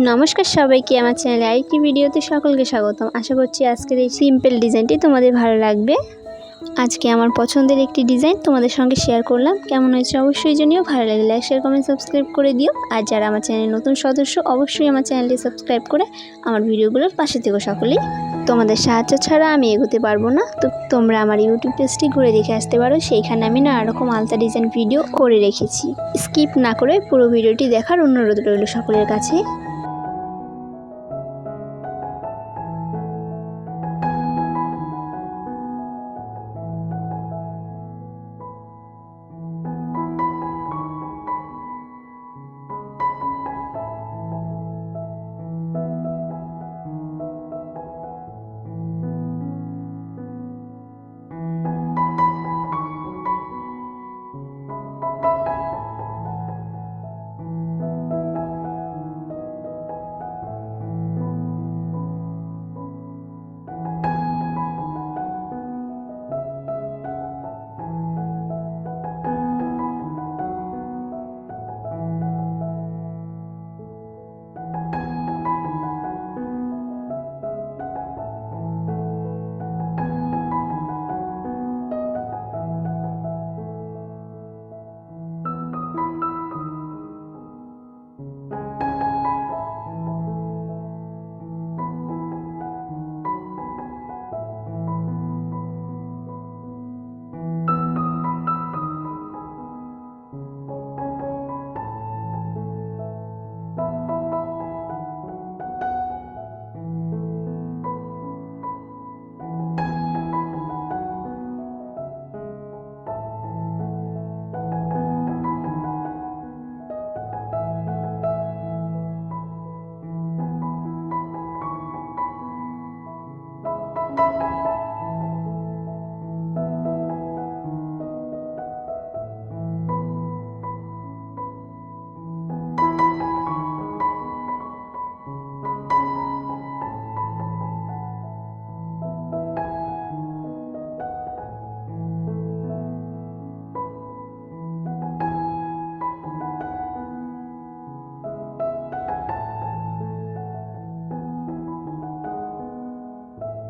নমস্কার সবাইকে, আমার চ্যানেলে আরেকটি ভিডিওতে সকলকে স্বাগতম। আশা করছি আজকের এই সিম্পল ডিজাইনটি তোমাদের ভালো লাগবে। আজকে আমার পছন্দের একটি ডিজাইন তোমাদের সঙ্গে শেয়ার করলাম। কেমন হয়েছে অবশ্যই জানিও। ভালো লাগলে লাইক শেয়ার কমেন্ট সাবস্ক্রাইব করে দিও। আর যারা আমার চ্যানেলের নতুন সদস্য, অবশ্যই আমার চ্যানেলটি সাবস্ক্রাইব করে আমার ভিডিওগুলোর পাশে থেকো সকলেই। তোমাদের সাহায্য ছাড়া আমি এগোতে পারব না। তো তোমরা আমার ইউটিউব পেজটি ঘুরে দেখে আসতে পারো। সেইখানে আমি নানা রকম আলতা ডিজাইন ভিডিও করে রেখেছি। স্কিপ না করে পুরো ভিডিওটি দেখার অনুরোধ রইল সকলের কাছে।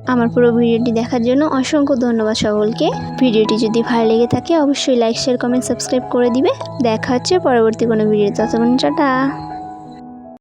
আমার পুরো ভিডিওটি দেখার জন্য অসংখ্য ধন্যবাদ সকলকে। ভিডিওটি যদি ভালো লেগে থাকে, অবশ্যই লাইক, শেয়ার, কমেন্ট, সাবস্ক্রাইব করে দিবে। দেখা হচ্ছে পরবর্তী কোনো ভিডিও ততক্ষণ টাটা।